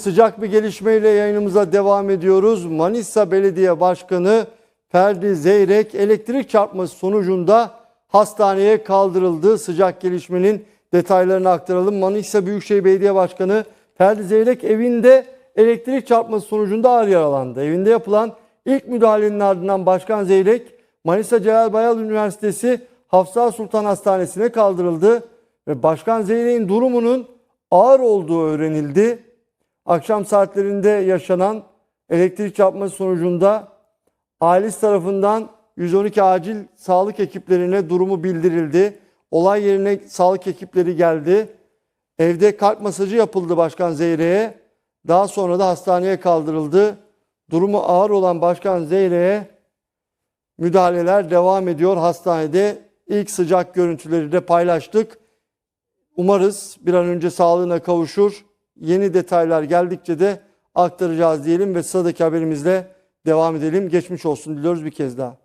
sıcak bir gelişmeyle yayınımıza devam ediyoruz. Manisa Belediye Başkanı Ferdi Zeyrek elektrik çarpması sonucunda hastaneye kaldırıldı. Sıcak gelişmenin detaylarını aktaralım. Manisa Büyükşehir Belediye Başkanı Ferdi Zeyrek evinde elektrik çarpması sonucunda ağır yaralandı. Evinde yapılan ilk müdahalenin ardından Başkan Zeyrek Manisa Celal Bayar Üniversitesi Hafsa Sultan Hastanesi'ne kaldırıldı ve Başkan Zeyrek'in durumunun ağır olduğu öğrenildi. Akşam saatlerinde yaşanan elektrik çarpması sonucunda ailesi tarafından 112 acil sağlık ekiplerine durumu bildirildi. Olay yerine sağlık ekipleri geldi. Evde kalp masajı yapıldı Başkan Zeyrek'e. Daha sonra da hastaneye kaldırıldı. Durumu ağır olan Başkan Zeyrek'e müdahaleler devam ediyor hastanede. İlk sıcak görüntüleri de paylaştık. Umarız bir an önce sağlığına kavuşur. Yeni detaylar geldikçe de aktaracağız diyelim ve sıradaki haberimizle devam edelim. Geçmiş olsun diliyoruz bir kez daha.